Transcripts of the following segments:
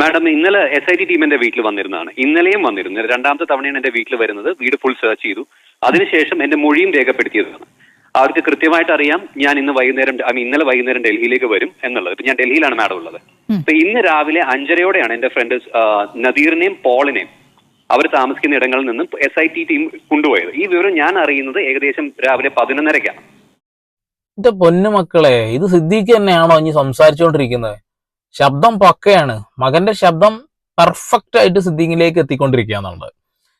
Madam ഇന്നലെ S I T team എന്റെ വീട്ടിൽ വന്നിരുന്നതാണ്. ഇന്നലെയും വന്നിരുന്നു. രണ്ടാമത്തെ തവണയാണ് എന്റെ വീട്ടിൽ വരുന്നത്. വീട് ഫുൾ സെർച്ച് ചെയ്തു. അതിനുശേഷം എന്റെ മൊഴിയും രേഖപ്പെടുത്തിയതാണ്. അവർക്ക് കൃത്യമായിട്ട് അറിയാം ഞാൻ ഇന്ന് വൈകുന്നേരം ഐ മീൻ ഇന്നലെ വൈകുന്നേരം ഡൽഹിയിലേക്ക് വരും എന്നുള്ളത്. ഇപ്പൊ ഞാൻ ഡൽഹിയിലാണ് മാഡം ഉള്ളത്. അപ്പൊ ഇന്ന് രാവിലെ അഞ്ചരയോടെയാണ് എന്റെ ഫ്രണ്ട് നദീറിനെയും പോളിനെയും അവർ താമസിക്കുന്ന ഇടങ്ങളിൽ നിന്നും എസ് ഐ ടി ടീം കൊണ്ടുപോയത്. ഈ വിവരം ഞാൻ അറിയുന്നത് ഏകദേശം രാവിലെ പതിനൊന്നരക്കാണ്. എന്റെ പൊന്നു മക്കളെ ഇത് സിദ്ദീഖ് തന്നെയാണോ ഇനി സംസാരിച്ചുകൊണ്ടിരിക്കുന്നത് ശബ്ദം പക്കയാണ്. മകന്റെ ശബ്ദം പെർഫെക്റ്റ് ആയിട്ട് സിദ്ദീഖിലേക്ക് എത്തിക്കൊണ്ടിരിക്കുക എന്നുള്ളത്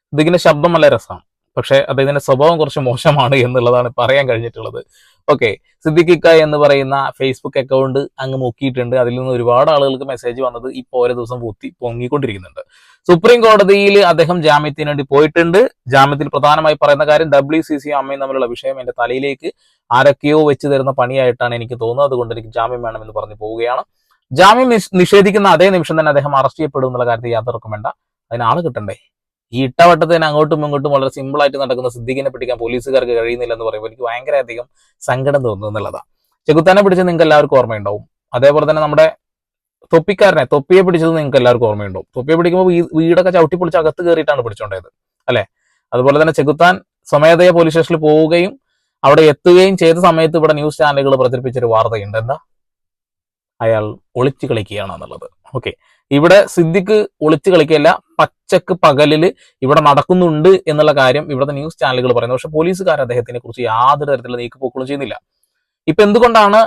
സിദ്ദീഖിന്റെ ശബ്ദം നല്ല രസമാണ് പക്ഷെ അദ്ദേഹത്തിന്റെ സ്വഭാവം കുറച്ച് മോശമാണ് എന്നുള്ളതാണ് പറയാൻ കഴിഞ്ഞിട്ടുള്ളത്. ഓക്കെ സിദ്ദിഖിക്ക എന്ന് പറയുന്ന ഫേസ്ബുക്ക് അക്കൗണ്ട് അങ്ങ് മുക്കിയിട്ടുണ്ട്. അതിൽ നിന്ന് ഒരുപാട് ആളുകൾക്ക് മെസ്സേജ് വന്നത് ഇപ്പോൾ ഓരോ ദിവസം പൊത്തി പൊങ്ങിക്കൊണ്ടിരിക്കുന്നുണ്ട്. സുപ്രീം കോടതിയിൽ അദ്ദേഹം ജാമ്യത്തിന് വേണ്ടി പോയിട്ടുണ്ട്. ജാമ്യത്തിൽ പ്രധാനമായി പറയുന്ന കാര്യം ഡബ്ല്യു സി സി അമ്മയും തമ്മിലുള്ള വിഷയം എന്റെ തലയിലേക്ക് ആരൊക്കെയോ വെച്ച് തരുന്ന പണിയായിട്ടാണ് എനിക്ക് തോന്നുന്നത്. അതുകൊണ്ട് എനിക്ക് ജാമ്യം വേണമെന്ന് പറഞ്ഞു പോവുകയാണ്. ജാമ്യം നിഷേധിക്കുന്ന അതേ നിമിഷം തന്നെ അദ്ദേഹം അറസ്റ്റ് ചെയ്യപ്പെടും എന്നുള്ള കാര്യത്തിൽ യാതൊരു വേണ്ട. അതിന് ആൾ കിട്ടണ്ടേ? ഈ ഇട്ടവട്ടത്തിന് അങ്ങോട്ടും ഇങ്ങോട്ടും വളരെ സിമ്പിൾ ആയിട്ട് നടക്കുന്ന സിദ്ദീഖിനെ പിടിക്കാൻ പോലീസുകാർക്ക് കഴിയുന്നില്ല എന്ന് പറയുമ്പോൾ എനിക്ക് ഭയങ്കര അധികം സങ്കടം തോന്നുന്നു എന്നുള്ളതാണ് ചെകുത്താനെ പിടിച്ച് നിങ്ങൾക്ക് എല്ലാവർക്കും ഓർമ്മയുണ്ടാവും. അതേപോലെ തന്നെ നമ്മുടെ തൊപ്പിക്കാരനെ തൊപ്പിയെ പിടിച്ചത് നിങ്ങൾക്ക് എല്ലാവർക്കും ഓർമ്മയുണ്ടാവും. തൊപ്പിയെ പിടിക്കുമ്പോൾ വീടൊക്കെ ചവിട്ടി പൊളിച്ച് അകത്ത് കയറിയിട്ടാണ് പിടിച്ചോണ്ടത് അല്ലെ? അതുപോലെ തന്നെ ചെകുത്താൻ സ്വമേധയ പോലീസ് സ്റ്റേഷനിൽ പോവുകയും അവിടെ എത്തുകയും ചെയ്ത സമയത്ത് ഇവിടെ ന്യൂസ് ചാനലുകൾ പ്രചരിപ്പിച്ചൊരു വാർത്തയുണ്ട്. എന്താ? അയാൾ ഒളിച്ചു കളിക്കുകയാണ് എന്നുള്ളത് ഓക്കെ ഇവിടെ സിദ്ദിഖ് ഒളിച്ചു കളിക്കുകയല്ല പച്ചക്ക് പകലിൽ ഇവിടെ നടക്കുന്നുണ്ട് എന്നുള്ള കാര്യം ഇവിടുത്തെ ന്യൂസ് ചാനലുകൾ പറയുന്നു. പക്ഷെ പോലീസുകാർ അദ്ദേഹത്തിനെ കുറിച്ച് യാതൊരു തരത്തിലുള്ള നീക്കുപോക്കുകളും ചെയ്യുന്നില്ല. ഇപ്പൊ എന്തുകൊണ്ടാണ്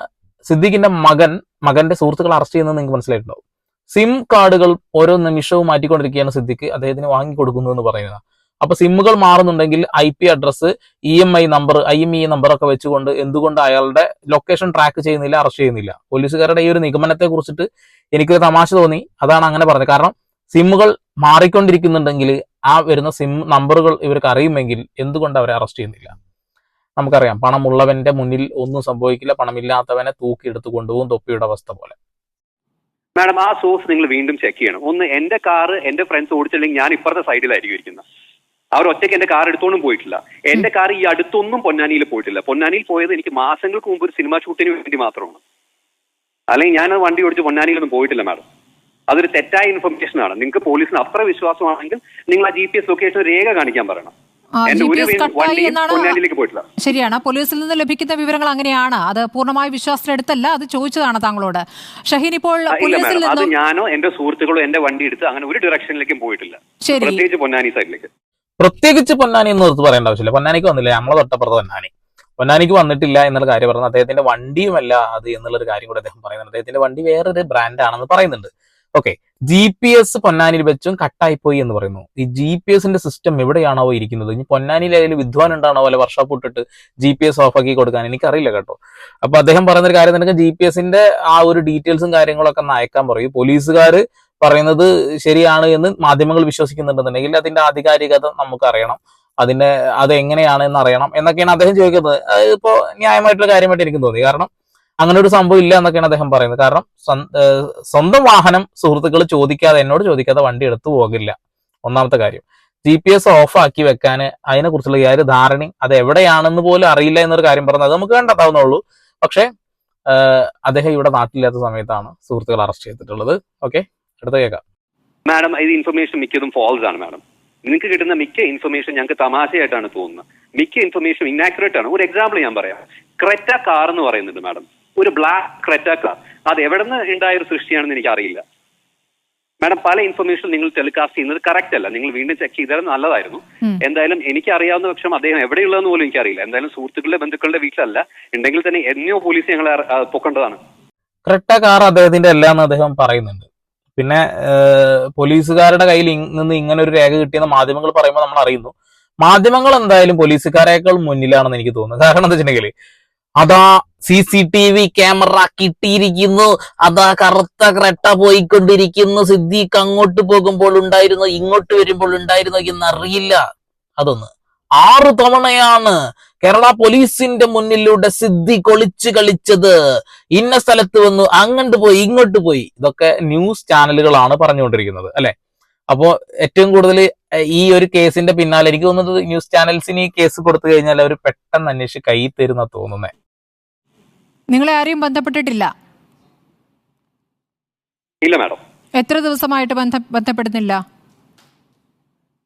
സിദ്ദിഖിന്റെ മകൻ മകന്റെ സുഹൃത്തുക്കൾ അറസ്റ്റ് ചെയ്യുന്നത് നിങ്ങൾക്ക് മനസ്സിലായിട്ടുണ്ടാവും? സിം കാർഡുകൾ ഓരോ നിമിഷവും മാറ്റിക്കൊണ്ടിരിക്കുകയാണ് സിദ്ദിഖ്. അദ്ദേഹത്തിന് വാങ്ങിക്കൊടുക്കുന്നു എന്ന് പറയുന്നത്. അപ്പൊ സിമ്മുകൾ മാറുന്നുണ്ടെങ്കിൽ I P address E M I number I M E number ഒക്കെ വെച്ചുകൊണ്ട് എന്തുകൊണ്ട് അയാളുടെ ലൊക്കേഷൻ ട്രാക്ക് ചെയ്യുന്നില്ല അറസ്റ്റ് ചെയ്യുന്നില്ല. പോലീസുകാരുടെ ഈ ഒരു നിഗമനത്തെ കുറിച്ചിട്ട് എനിക്കൊരു തമാശ തോന്നി. അതാണ് അങ്ങനെ പറഞ്ഞത്. കാരണം സിമ്മുകൾ മാറിക്കൊണ്ടിരിക്കുന്നുണ്ടെങ്കിൽ ആ വരുന്ന സിം നമ്പറുകൾ ഇവർക്ക് അറിയുമെങ്കിൽ എന്തുകൊണ്ട് അവരെ അറസ്റ്റ് ചെയ്യുന്നില്ല? നമുക്കറിയാം പണമുള്ളവന്റെ മുന്നിൽ ഒന്നും സംഭവിക്കില്ല. പണമില്ലാത്തവനെ തൂക്കിയെടുത്ത് കൊണ്ടുപോകും തൊപ്പിയുടെ അവസ്ഥ പോലെ. മാഡം ആ സോഴ്സ് നിങ്ങൾ വീണ്ടും ചെക്ക് ചെയ്യണം. ഒന്ന് എന്റെ കാറ് എന്റെ ഫ്രണ്ട്സ് ഓടിച്ചില്ലെങ്കിൽ ഞാൻ ഇപ്പുറത്തെ സൈഡിലായിരിക്കും ഇരിക്കുന്നത്. അവർ ഒറ്റയ്ക്ക് എന്റെ കാർ എടുത്തോണ്ടും പോയിട്ടില്ല. എന്റെ കാർ ഈ അടുത്തൊന്നും പൊന്നാനിയിൽ പോയിട്ടില്ല. പൊന്നാനിയിൽ പോയത് എനിക്ക് മാസങ്ങൾക്ക് മുമ്പ് ഒരു സിനിമ ഷൂട്ടിന് വേണ്ടി മാത്രമാണ്. അല്ലെങ്കിൽ ഞാൻ വണ്ടി ഓടിച്ച് പൊന്നാനിയിലൊന്നും പോയിട്ടില്ല മാഡം അതൊരു തെറ്റായ ഇൻഫർമേഷൻ ആണ്. നിങ്ങൾക്ക് പോലീസിന് അത്ര വിശ്വാസമാണെങ്കിൽ നിങ്ങൾ ആ ജി പി എസ് ലൊക്കേഷൻ രേഖ കാണിക്കാൻ പറയണം. ശരിയാണ്. പോലീസിൽ നിന്ന് ലഭിക്കുന്ന വിവരങ്ങൾ അങ്ങനെയാണ്. അത് പൂർണമായ വിശ്വാസത്തിലെടുത്തല്ല അത് ചോദിച്ചതാണ് താങ്കളോട്. ഷഹീൻ ഇപ്പോൾ പോലീസിൽ ഞാനോ എന്റെ സുഹൃത്തുക്കളോ എന്റെ വണ്ടി എടുത്ത് അങ്ങനെ ഒരു ഡയറക്ഷനിലേക്കും പോയിട്ടില്ല. ശരി. പ്രത്യേകിച്ച് പൊന്നാനി സൈഡിലേക്ക് പ്രത്യേകിച്ച് പൊന്നാനി എന്ന് ഓർത്ത് പറയേണ്ട ആവശ്യമില്ല. പൊന്നാനിക്ക് വന്നില്ല. നമ്മളെ തൊട്ടപ്പുറത്ത് പൊന്നാനി. പൊന്നാനിക്ക് വന്നിട്ടില്ല എന്നുള്ള കാര്യം പറഞ്ഞു അദ്ദേഹത്തിന്റെ വണ്ടിയുമല്ല അത് എന്നുള്ളൊരു കാര്യം കൂടെ അദ്ദേഹം പറയുന്നുണ്ട്. അദ്ദേഹത്തിന്റെ വണ്ടി വേറൊരു ബ്രാൻഡ് ആണെന്ന് പറയുന്നുണ്ട്. ഓക്കെ ജി പി എസ് പൊന്നാനിയിൽ വെച്ചും കട്ടായിപ്പോയി എന്ന് പറയുന്നു. ഈ ജി പി എസിന്റെ സിസ്റ്റം എവിടെയാണോ ഇരിക്കുന്നത്? ഇനി പൊന്നാനിയിൽ അതിൽ വിദ്വാൻ ഉണ്ടാണോ? അല്ലെ വർഷോപ്പ് ഇട്ടിട്ട് ജി പി എസ് ഓഫാക്കി കൊടുക്കാൻ? എനിക്കറിയില്ല കേട്ടോ. അപ്പൊ അദ്ദേഹം പറയുന്ന ഒരു കാര്യം നിനക്ക് ജി പി എസിന്റെ ആ ഒരു ഡീറ്റെയിൽസും കാര്യങ്ങളൊക്കെ ഒന്ന് അയക്കാൻ പറയും. പോലീസുകാർ പറയുന്നത് ശരിയാണ് എന്ന് മാധ്യമങ്ങൾ വിശ്വസിക്കുന്നുണ്ടെന്നുണ്ടെങ്കിൽ അതിന്റെ ആധികാരികത നമുക്ക് അറിയണം അതിന്റെ അത് എങ്ങനെയാണ് എന്ന് അറിയണം എന്നൊക്കെയാണ് അദ്ദേഹം ചോദിക്കുന്നത്. ഇപ്പോൾ ഇപ്പോ ന്യായമായിട്ടുള്ള കാര്യമായിട്ട് എനിക്ക് തോന്നി. കാരണം അങ്ങനെ ഒരു സംഭവം ഇല്ല എന്നൊക്കെയാണ് അദ്ദേഹം പറയുന്നത്. കാരണം സ്വന്തം വാഹനം സുഹൃത്തുക്കൾ ചോദിക്കാതെ എന്നോട് ചോദിക്കാതെ വണ്ടി എടുത്തു പോകില്ല. ഒന്നാമത്തെ കാര്യം. ജി പി എസ് ഓഫാക്കി വെക്കാൻ അതിനെ കുറിച്ചുള്ള യാതൊരു ധാരണയും അത് എവിടെയാണെന്ന് പോലും അറിയില്ല എന്നൊരു കാര്യം പറഞ്ഞത് നമുക്ക് കണ്ടെത്താവുന്നുള്ളൂ പക്ഷേ അദ്ദേഹം ഇവിടെ നാട്ടിലില്ലാത്ത സമയത്താണ് സുഹൃത്തുക്കൾ അറസ്റ്റ് ചെയ്തിട്ടുള്ളത്. ഓക്കെ അടുത്ത കേൾക്കാം മാഡം ഇത് ഇൻഫർമേഷൻ മിക്കതും ഫോൾസ് ആണ് മാഡം. നിങ്ങൾക്ക് കിട്ടുന്ന മിക്ക ഇൻഫർമേഷൻ ഞങ്ങൾക്ക് തമാശയായിട്ടാണ് തോന്നുന്നത്. മിക്ക ഇൻഫർമേഷൻ ഇന്നാക്യുറേറ്റ് ആണ്. ഒരു എക്സാമ്പിൾ ഞാൻ പറയാം. ക്രെറ്റ കാർ എന്ന് പറയുന്നുണ്ട് മാഡം. ഒരു ബ്ലാക്ക് ക്രെറ്റ കാർ അത് എവിടെ നിന്ന് ഉണ്ടായ ഒരു സൃഷ്ടിയാണെന്ന് എനിക്ക് അറിയില്ല മാഡം പല ഇൻഫർമേഷൻ നിങ്ങൾ ടെലികാസ്റ്റ് ചെയ്യുന്നത് കറക്റ്റ് അല്ല. നിങ്ങൾ വീണ്ടും ചെക്ക് ചെയ്താൽ നല്ലതായിരുന്നു. എന്തായാലും എനിക്ക് അറിയാവുന്ന പക്ഷം അദ്ദേഹം എവിടെയുള്ളതെന്ന് പോലും എനിക്കറിയില്ല. എന്തായാലും സുഹൃത്തുക്കളുടെ ബന്ധുക്കളുടെ വീട്ടിലല്ല. ഉണ്ടെങ്കിൽ തന്നെ എന്നോ പോലീസ് ഞങ്ങൾ പൊക്കേണ്ടതാണ്. ക്രെട്ട കാർ അദ്ദേഹത്തിന്റെ അല്ല എന്ന് അദ്ദേഹം പറയുന്നുണ്ട്. പിന്നെ പോലീസുകാരുടെ കയ്യിൽ നിന്ന് ഇങ്ങനെ ഒരു രേഖ കിട്ടിയെന്ന് മാധ്യമങ്ങൾ പറയുമ്പോൾ നമ്മൾ അറിയുന്നു. മാധ്യമങ്ങൾ എന്തായാലും പോലീസുകാരേക്കാൾ മുന്നിലാണെന്ന് എനിക്ക് തോന്നുന്നു. കാരണം എന്താ വെച്ചിട്ടുണ്ടെങ്കിൽ അതാ C C T V camera കിട്ടിയിരിക്കുന്നു അതാ കറുത്ത ക്രെട്ട പോയിക്കൊണ്ടിരിക്കുന്നു സിദ്ദീഖ് അങ്ങോട്ട് പോകുമ്പോൾ ഉണ്ടായിരുന്നു ഇങ്ങോട്ട് വരുമ്പോൾ ഉണ്ടായിരുന്നു എന്നറിയില്ല. അതൊന്ന്. ആറു തവണയാണ് കേരള പോലീസിന്റെ മുന്നിലൂടെ സിദ്ധി കൊളിച്ച് കളിച്ചത് ഇന്ന സ്ഥലത്ത് വന്നു അങ്ങോട്ട് പോയി ഇങ്ങോട്ട് പോയി. ഇതൊക്കെ ന്യൂസ് ചാനലുകളാണ് പറഞ്ഞുകൊണ്ടിരിക്കുന്നത് അല്ലെ? അപ്പോ ഏറ്റവും കൂടുതൽ ഈ ഒരു കേസിന്റെ പിന്നാലെ എനിക്ക് തോന്നുന്നത് ന്യൂസ് ചാനൽസിന് ഈ കേസ് കൊടുത്തു കഴിഞ്ഞാൽ അവർ പെട്ടെന്ന് അന്വേഷിച്ച് കൈ തരുന്ന തോന്നുന്നേ. നിങ്ങളെ ആരെയും ബന്ധപ്പെട്ടിട്ടില്ല? ഇല്ല മാഡം. എത്ര ദിവസമായിട്ട് ബന്ധ ബന്ധപ്പെടുന്നില്ല?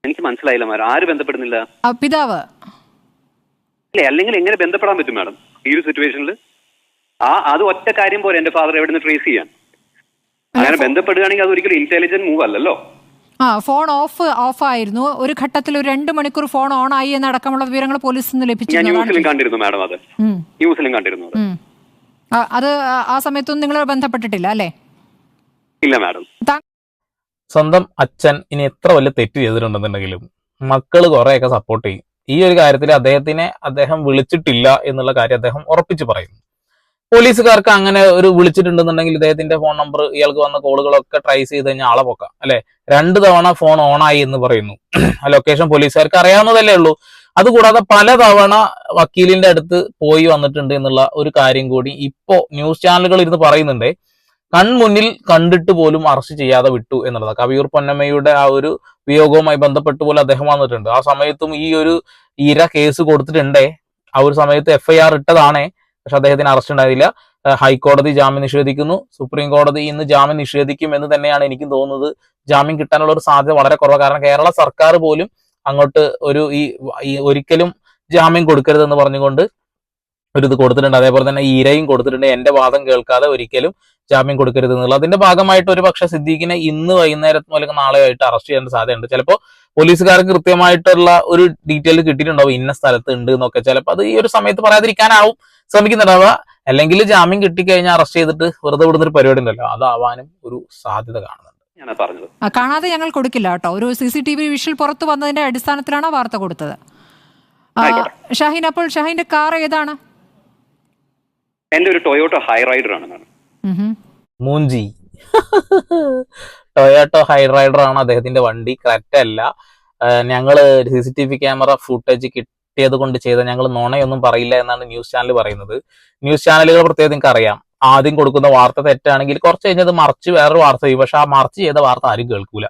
എനിക്ക് മനസ്സിലായില്ല മാഡം. ആര് ബന്ധപ്പെടുന്നില്ല? പിതാവ്. അല്ലേ അല്ലെങ്കിൽ എങ്ങനെ ബന്ധപ്പെടാൻ പറ്റും മാഡം. ഈ ഒരു സിറ്റുവേഷനിൽ ആ അത് ഒറ്റ കാര്യം പോലെ എന്റെ ഫാദർ എവിടെ നിന്ന് ട്രേസ് ചെയ്യാൻ അങ്ങനെ ബന്ധപ്പെടുകയാണെങ്കിൽ അത് ഒരിക്കലും ഇന്റലിജന്റ് മൂവ് അല്ലല്ലോ. ആ ഫോൺ ഓഫ് ഓഫ് ആയിരുന്നു. ഒരു ഘട്ടത്തിൽ ഒരു രണ്ട് മണിക്കൂർ ഫോൺ ഓൺ ആയി എന്നടക്കമുള്ള വിവരങ്ങൾ പോലീസിൽ നിന്ന് ഞാൻ ലഭിച്ചിരുന്നു ന്യൂസിലും കണ്ടിരുന്നു മാഡം അത്. ന്യൂസിലും കണ്ടിരുന്നു അത്. ആ സമയത്തൊന്നും നിങ്ങൾ ബന്ധപ്പെട്ടിട്ടില്ല അല്ലേ? ഇല്ല മാഡം. സ്വന്തം അച്ഛൻ ഇനി എത്ര വലിയ തെറ്റ് ചെയ്തിട്ടുണ്ടെന്നുണ്ടെങ്കിലും മക്കൾ കുറെയൊക്കെ സപ്പോർട്ട് ചെയ്യും. ഈ ഒരു കാര്യത്തിൽ അദ്ദേഹത്തിനെ അദ്ദേഹം വിളിച്ചിട്ടില്ല എന്നുള്ള കാര്യം അദ്ദേഹം ഉറപ്പിച്ചു പറയുന്നു. പോലീസുകാർക്ക് അങ്ങനെ ഒരു വിളിച്ചിട്ടുണ്ടെന്നുണ്ടെങ്കിൽ ഇദ്ദേഹത്തിന്റെ ഫോൺ നമ്പർ ഇയാൾക്ക് വന്ന കോളുകളൊക്കെ ട്രൈസ് ചെയ്ത് കഴിഞ്ഞാൽ ആളെ പൊക്കാം അല്ലെ? രണ്ട് തവണ ഫോൺ ഓൺ ആയി എന്ന് പറയുന്നു. ആ ലൊക്കേഷൻ പോലീസുകാർക്ക് അറിയാവുന്നതല്ലേ ഉള്ളൂ. അതുകൂടാതെ പല തവണ വക്കീലിന്റെ അടുത്ത് പോയി വന്നിട്ടുണ്ട് എന്നുള്ള ഒരു കാര്യം കൂടി ഇപ്പോ ന്യൂസ് ചാനലുകൾ ഇരുന്ന് പറയുന്നുണ്ട്. കൺമുന്നിൽ കണ്ടിട്ട് പോലും അറസ്റ്റ് ചെയ്യാതെ വിട്ടു എന്നുള്ളത് കവിയൂർ പൊന്നമ്മയുടെ ആ ഒരു വിയോഗവുമായി ബന്ധപ്പെട്ട് പോലും അദ്ദേഹം വന്നിട്ടുണ്ട്. ആ സമയത്തും ഈ ഒരു ഇര കേസ് കൊടുത്തിട്ടുണ്ടേ. ആ ഒരു സമയത്ത് എഫ്ഐആർ ഇട്ടതാണേ. പക്ഷെ അദ്ദേഹത്തിന് അറസ്റ്റ് ഉണ്ടായില്ല. ഹൈക്കോടതി ജാമ്യം നിഷേധിക്കുന്നു. സുപ്രീം കോടതി ഇന്ന് ജാമ്യം നിഷേധിക്കും എന്ന് തന്നെയാണ് എനിക്കും തോന്നുന്നത്. ജാമ്യം കിട്ടാനുള്ള ഒരു സാധ്യത വളരെ കുറവാണ് കാരണം കേരള സർക്കാർ പോലും അങ്ങോട്ട് ഒരു ഈ ഒരിക്കലും ജാമ്യം കൊടുക്കരുതെന്ന് പറഞ്ഞുകൊണ്ട് ഒരു ഇത് കൊടുത്തിട്ടുണ്ട്. അതേപോലെ തന്നെ ഇരയും കൊടുത്തിട്ടുണ്ട്. എന്റെ വാദം കേൾക്കാതെ ഒരിക്കലും ജാമ്യം കൊടുക്കരുത് എന്നുള്ളത്. അതിന്റെ ഭാഗമായിട്ട് ഒരു പക്ഷെ സിദ്ദീഖിനെ ഇന്ന് വൈകുന്നേരത്തോ അല്ലെങ്കിൽ നാളെ ആയിട്ട് അറസ്റ്റ് ചെയ്യേണ്ട സാധ്യതയുണ്ട്. ചിലപ്പോൾ പോലീസുകാർക്ക് കൃത്യമായിട്ടുള്ള ഒരു ഡീറ്റെയിൽ കിട്ടിയിട്ടുണ്ടാവും ഇന്ന സ്ഥലത്ത് ഉണ്ട് എന്നൊക്കെ. ചിലപ്പോൾ അത് ഈ ഒരു സമയത്ത് പറയാതിരിക്കാനാവും ശ്രമിക്കുന്നുണ്ടാവുക അല്ലെങ്കിൽ ജാമ്യം കിട്ടിക്കഴിഞ്ഞാൽ അറസ്റ്റ് ചെയ്തിട്ട് വെറുതെ വിടുന്ന ഒരു പരിപാടി ഉണ്ടല്ലോ അതാവാനും ഒരു സാധ്യത കാണുന്നുണ്ട്. ഞാൻ പറഞ്ഞത്. കാണാതെ ഞങ്ങൾ കൊടുക്കില്ല കേട്ടോ. ഒരു C C T V visual പുറത്തു വന്നതിന്റെ അടിസ്ഥാനത്തിലാണ് വാർത്ത കൊടുത്തത്. ഷാഹിൻ അപ്പോൾ ഷാഹിന്റെ കാർ ഏതാണ്? എന്റെ ഒരു ടൊയോട്ട ഹൈറൈഡർ ആണ് ഹും. മൂഞ്ചി. ടൊയാട്ടോ ഹൈറൈഡർ ആണ് അദ്ദേഹത്തിന്റെ വണ്ടി. കറക്റ്റ് അല്ല. ഞങ്ങൾ C C T V camera footage കിട്ടിയത് കൊണ്ട് ചെയ്ത ഞങ്ങൾ നുണയൊന്നും പറയില്ല എന്നാണ് ന്യൂസ് ചാനൽ പറയുന്നത്. ന്യൂസ് ചാനലുകൾ പ്രത്യേകം നിങ്ങൾക്ക് അറിയാം. ആദ്യം കൊടുക്കുന്ന വാർത്ത തെറ്റാണെങ്കിൽ കുറച്ച് കഴിഞ്ഞത് മറിച്ച് വേറൊരു വാർത്ത ചെയ്യും. പക്ഷെ ആ മറിച്ച് ചെയ്ത വാർത്ത ആരും കേൾക്കൂല.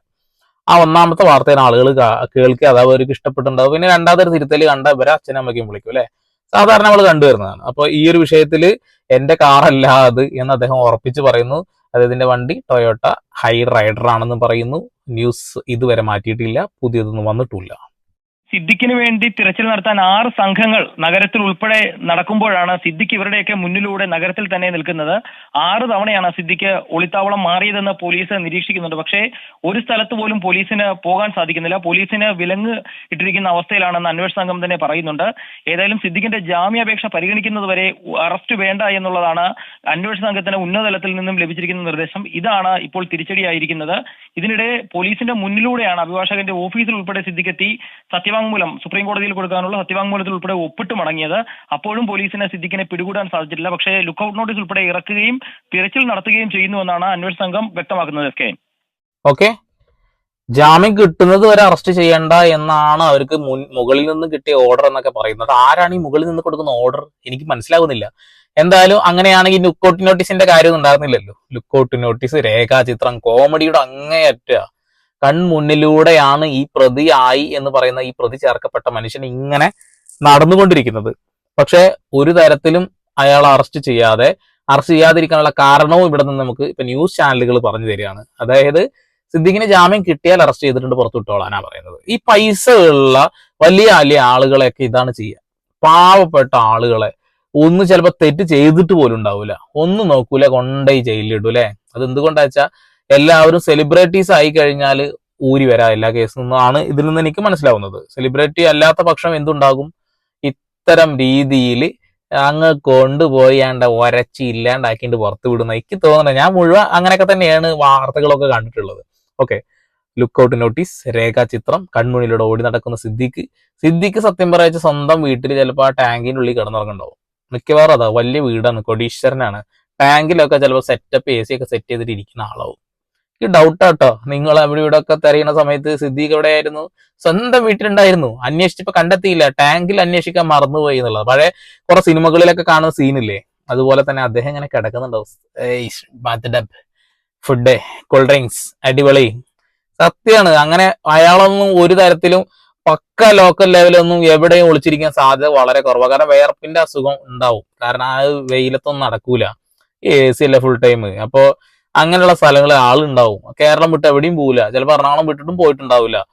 ആ ഒന്നാമത്തെ വാർത്തയാണ് ആളുകൾ കേൾക്കുക. അത് അവർക്ക് ഇഷ്ടപ്പെട്ടുണ്ടാവും പിന്നെ രണ്ടാമത്തെ തിരുത്തൽ കണ്ട ഇവരെ അച്ഛനും അമ്മയ്ക്കും വിളിക്കും അല്ലെ? സാധാരണ നമ്മൾ കണ്ടുവരുന്നതാണ് അപ്പൊ ഈ ഒരു വിഷയത്തിൽ എന്റെ കാറല്ല അത് എന്ന് അദ്ദേഹം ഉറപ്പിച്ച് പറയുന്നു. അദ്ദേഹത്തിന്റെ വണ്ടി ടൊയോട്ട ഹൈ റൈഡർ ആണെന്ന് പറയുന്നു. ന്യൂസ് ഇതുവരെ മാറ്റിയിട്ടില്ല. പുതിയതൊന്നും വന്നിട്ടില്ല. സിദ്ദിഖിന് വേണ്ടി തിരച്ചിൽ നടത്താൻ ആറ് സംഘങ്ങൾ നഗരത്തിൽ ഉൾപ്പെടെ നടക്കുമ്പോഴാണ് സിദ്ദിഖ് ഇവരുടെയൊക്കെ മുന്നിലൂടെ നഗരത്തിൽ തന്നെ നിൽക്കുന്നത്. ആറ് തവണയാണ് സിദ്ദിഖ് ഒളിത്താവളം മാറിയതെന്ന് പോലീസ് നിരീക്ഷിക്കുന്നുണ്ട്. പക്ഷേ ഒരു സ്ഥലത്ത് പോലും പോലീസിന് പോകാൻ സാധിക്കുന്നില്ല. പോലീസിന് വിലങ്ങ് ഇട്ടിരിക്കുന്ന അവസ്ഥയിലാണെന്ന് അന്വേഷണ സംഘം തന്നെ പറയുന്നുണ്ട്. ഏതായാലും സിദ്ദിഖിന്റെ ജാമ്യാപേക്ഷ പരിഗണിക്കുന്നതുവരെ അറസ്റ്റ് വേണ്ട എന്നുള്ളതാണ് അന്വേഷണ സംഘത്തിന് ഉന്നതതലത്തിൽ നിന്നും ലഭിച്ചിരിക്കുന്ന നിർദ്ദേശം. ഇതാണ് ഇപ്പോൾ തിരിച്ചടിയായിരിക്കുന്നത്. ഇതിനിടെ പോലീസിന്റെ മുന്നിലൂടെയാണ് അഭിഭാഷകന്റെ ഓഫീസിൽ ഉൾപ്പെടെ സിദ്ദിഖ് എത്തി സത്യവാങ്മൂലം സുപ്രീം കോടതിയിൽ കൊടുക്കാനുള്ള സത്യവാങ്മൂലത്തിൽ ഉൾപ്പെടെ ഒപ്പിട്ട് മടങ്ങിയത് അപ്പോഴും പോലീസിനെ സിദ്ദിഖിനെ പിടികൂടാൻ സാധിച്ചിട്ടില്ല. പക്ഷേ ലുക്കൌട്ട് നോട്ടീസ് ഉൾപ്പെടെ ഇറക്കുകയും തിരച്ചിൽ നടത്തുകയും ചെയ്യുന്നുവെന്നാണ് അന്വേഷണ സംഘം വ്യക്തമാക്കുന്നത് എഫ് കെ. ഓക്കെ. ജാമ്യം കിട്ടുന്നത് വരെ അറസ്റ്റ് ചെയ്യേണ്ട എന്നാണ് അവർക്ക് മുകളിൽ നിന്ന് കിട്ടിയ ഓർഡർ എന്നൊക്കെ പറയുന്നത്. ആരാണ് ഈ മുകളിൽ നിന്ന് കൊടുക്കുന്ന ഓർഡർ? എനിക്ക് മനസ്സിലാകുന്നില്ല എന്തായാലും അങ്ങനെയാണെങ്കിൽ ലുക്കൗട്ട് നോട്ടീസിന്റെ കാര്യമൊന്നും ഉണ്ടായിരുന്നില്ലല്ലോ. ലുക്കൗട്ട് നോട്ടീസ് രേഖാചിത്രം കോമഡിയുടെ അങ്ങേയറ്റ. കൺമുന്നിലൂടെയാണ് ഈ പ്രതി ആയി എന്ന് പറയുന്ന ഈ പ്രതി ചേർക്കപ്പെട്ട മനുഷ്യൻ ഇങ്ങനെ നടന്നുകൊണ്ടിരിക്കുന്നത്. പക്ഷെ ഒരു തരത്തിലും അയാൾ അറസ്റ്റ് ചെയ്യാതെ അറസ്റ്റ് ചെയ്യാതിരിക്കാനുള്ള കാരണവും ഇവിടെ നിന്ന് നമുക്ക് ഇപ്പൊ ന്യൂസ് ചാനലുകൾ പറഞ്ഞു തരികയാണ്. അതായത് സിദ്ദിഖിന് ജാമ്യം കിട്ടിയാൽ അറസ്റ്റ് ചെയ്തിട്ടുണ്ട് പുറത്തു പറയുന്നത്. ഈ പൈസ ഉള്ള വലിയ വലിയ ആളുകളെയൊക്കെ ഇതാണ് ചെയ്യുക. പാവപ്പെട്ട ആളുകളെ ഒന്ന് ചിലപ്പോൾ തെറ്റ് ചെയ്തിട്ട് പോലും ഉണ്ടാവില്ല ഒന്നും നോക്കൂല കൊണ്ടേ ജയിലിൽ അല്ലെ അത് എന്തുകൊണ്ടാ വെച്ചാൽ എല്ലാവരും സെലിബ്രിറ്റീസ് ആയി കഴിഞ്ഞാൽ ഊരി വരാം. എല്ലാ കേസിൽ നിന്നാണ് ഇതിൽ നിന്ന് എനിക്ക് മനസ്സിലാവുന്നത്. സെലിബ്രിറ്റി അല്ലാത്ത പക്ഷം എന്തുണ്ടാകും? ഇത്തരം രീതിയിൽ അങ്ങ് കൊണ്ടുപോയാണ്ട ഒരച്ചി ഇല്ലാണ്ടാക്കിയിട്ട് പുറത്ത് വിടുന്ന. എനിക്ക് തോന്നുന്നത് ഞാൻ മുഴുവൻ അങ്ങനെയൊക്കെ തന്നെയാണ് വാർത്തകളൊക്കെ കണ്ടിട്ടുള്ളത്. ഓക്കെ ലുക്കൗട്ട് നോട്ടീസ് രേഖാചിത്രം കൺമുണിലൂടെ ഓടി നടക്കുന്ന സിദ്ദിഖ്. സിദ്ദിഖ് സത്യം പറയിച്ച സ്വന്തം വീട്ടിൽ ചിലപ്പോൾ ആ ടാങ്കിന്റെ ഉള്ളിൽ കിടന്നിറങ്ങുന്നുണ്ടാവും. മിക്കവാറും അതാ വലിയ വീടാണ് കൊടീശ്വരനാണ്. ടാങ്കിലൊക്കെ ചിലപ്പോൾ സെറ്റപ്പ് എ സി ഒക്കെ സെറ്റ് ചെയ്തിട്ട് ഇരിക്കുന്ന ആളാവും. എനിക്ക് ഡൗട്ടാട്ടോ നിങ്ങൾ അവിടെ ഇവിടെ ഒക്കെ തെരയുന്ന സമയത്ത് സിദ്ദീഖ് എവിടെയായിരുന്നു? സ്വന്തം വീട്ടിലുണ്ടായിരുന്നു. അന്വേഷിച്ചപ്പോ കണ്ടെത്തിയില്ല. ടാങ്കിൽ അന്വേഷിക്കാൻ മറന്നുപോയി എന്നുള്ളത്. പഴയ കുറെ സിനിമകളിലൊക്കെ കാണുന്ന സീനില്ലേ അതുപോലെ തന്നെ അദ്ദേഹം ഇങ്ങനെ കിടക്കുന്നുണ്ടാവും ഫുഡ് കൂൾ ഡ്രിങ്ക്സ് അടിപൊളി. സത്യമാണ് അങ്ങനെ അയാളൊന്നും ഒരു തരത്തിലും പക്ക ലോക്കൽ ലെവലൊന്നും എവിടെയും ഒളിച്ചിരിക്കാൻ സാധ്യത വളരെ കുറവാണ് കാരണം വേർപ്പിന്റെ അസുഖം ഉണ്ടാവും. കാരണം ആ വെയിലത്തൊന്നും നടക്കൂല. എ സി അല്ല ഫുൾ ടൈം അപ്പോ അങ്ങനെയുള്ള സ്ഥലങ്ങളിൽ ആളുണ്ടാവും. കേരളം വിട്ട് എവിടെയും പോവില്ല. ചിലപ്പോൾ എറണാകുളം വിട്ടിട്ടും പോയിട്ടുണ്ടാവില്ല.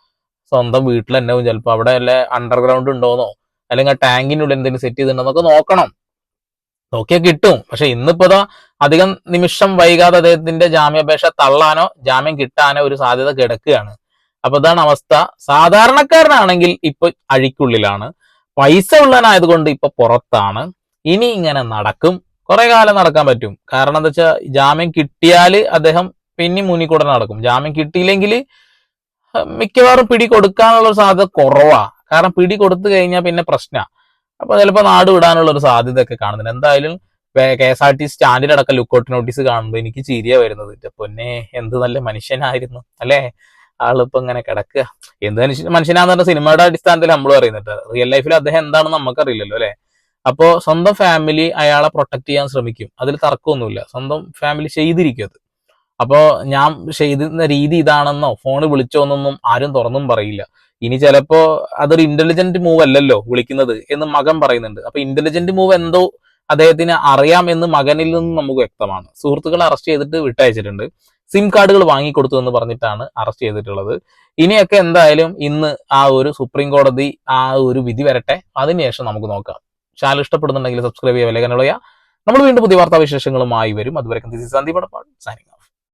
സ്വന്തം വീട്ടിൽ തന്നെ ചിലപ്പോൾ അവിടെ അല്ലെ അണ്ടർഗ്രൗണ്ട് ഉണ്ടോന്നോ? അല്ലെങ്കിൽ ആ ടാങ്കിനുള്ളിൽ എന്തെങ്കിലും സെറ്റ് ചെയ്തിട്ടുണ്ടോന്നൊക്കെ നോക്കണം. നോക്കിയാൽ കിട്ടും. പക്ഷെ ഇന്നിപ്പോ അധികം നിമിഷം വൈകാതെ അദ്ദേഹത്തിന്റെ ജാമ്യാപേക്ഷ തള്ളാനോ ജാമ്യം കിട്ടാനോ ഒരു സാധ്യത കിടക്കുകയാണ്. അപ്പൊ ഇതാണ് അവസ്ഥ. സാധാരണക്കാരനാണെങ്കിൽ ഇപ്പൊ അഴിക്കുള്ളിലാണ്. പൈസ ഉള്ളവനായതുകൊണ്ട് ഇപ്പൊ പുറത്താണ്. ഇനി ഇങ്ങനെ നടക്കും. കുറെ കാലം നടക്കാൻ പറ്റും. കാരണം എന്താ വെച്ചാൽ ജാമ്യം കിട്ടിയാൽ അദ്ദേഹം പിന്നെ മുന്നിൽ കൂടെ നടക്കും. ജാമ്യം കിട്ടിയില്ലെങ്കിൽ മിക്കവാറും പിടി കൊടുക്കാനുള്ള സാധ്യത കുറവാ. കാരണം പിടി കൊടുത്തു കഴിഞ്ഞാൽ പിന്നെ പ്രശ്ന. അപ്പൊ ചിലപ്പോൾ നാട് വിടാനുള്ള ഒരു സാധ്യത ഒക്കെ കാണുന്നുണ്ട്. എന്തായാലും കെ എസ് ആർ ടി സ്റ്റാൻഡിലടക്കം ലുക്കൗട്ട് നോട്ടീസ് കാണുമ്പോൾ എനിക്ക് ചിരിയ വരുന്നത്. പൊന്നെ എന്ത് നല്ല മനുഷ്യനായിരുന്നു അല്ലേ? ആളിപ്പോ ഇങ്ങനെ കിടക്കുക. എന്ത് മനുഷ്യ മനുഷ്യനാന്ന് പറഞ്ഞ സിനിമയുടെ അടിസ്ഥാനത്തിൽ നമ്മൾ പറയുന്നുണ്ട്. റിയൽ ലൈഫിൽ അദ്ദേഹം എന്താണെന്ന് നമുക്കറിയില്ലല്ലോ അല്ലെ? അപ്പോ സ്വന്തം ഫാമിലി അയാളെ പ്രൊട്ടക്ട് ചെയ്യാൻ ശ്രമിക്കും. അതിൽ തർക്കമൊന്നുമില്ല. സ്വന്തം ഫാമിലി ചെയ്തിരിക്കും അത്. അപ്പോ ഞാൻ ചെയ്തിരുന്ന രീതി ഇതാണെന്നോ? ഫോണ് വിളിച്ചോ എന്നൊന്നും ആരും തുറന്നും പറയില്ല. ഇനി ചിലപ്പോ അതൊരു ഇന്റലിജന്റ് മൂവ് അല്ലല്ലോ വിളിക്കുന്നത് എന്ന് മകൻ പറയുന്നുണ്ട്. അപ്പൊ ഇന്റലിജന്റ് മൂവ് എന്തോ അദ്ദേഹത്തിന് അറിയാം എന്ന് മകനിൽ നിന്നും നമുക്ക് വ്യക്തമാണ്. സുഹൃത്തുക്കളെ അറസ്റ്റ് ചെയ്തിട്ട് വിട്ടയച്ചിട്ടുണ്ട്. സിം കാർഡുകൾ വാങ്ങിക്കൊടുത്തു എന്ന് പറഞ്ഞിട്ടാണ് അറസ്റ്റ് ചെയ്തിട്ടുള്ളത്. ഇനിയൊക്കെ എന്തായാലും ഇന്ന് ആ ഒരു സുപ്രീം കോടതി ആ ഒരു വിധി വരട്ടെ. അതിനുശേഷം നമുക്ക് നോക്കാം. ചാനൽ ഇഷ്ടപ്പെടുന്നുണ്ടെങ്കിൽ സബ്സ്ക്രൈബ് ചെയ്യുക വിലകനുള്ള നമ്മൾ വീണ്ടും പുതിയ വാർത്താ വിശേഷങ്ങളുമായി വരും അതുവരെ സന്ദീപ് അടപ്പാട് സൈനിങ്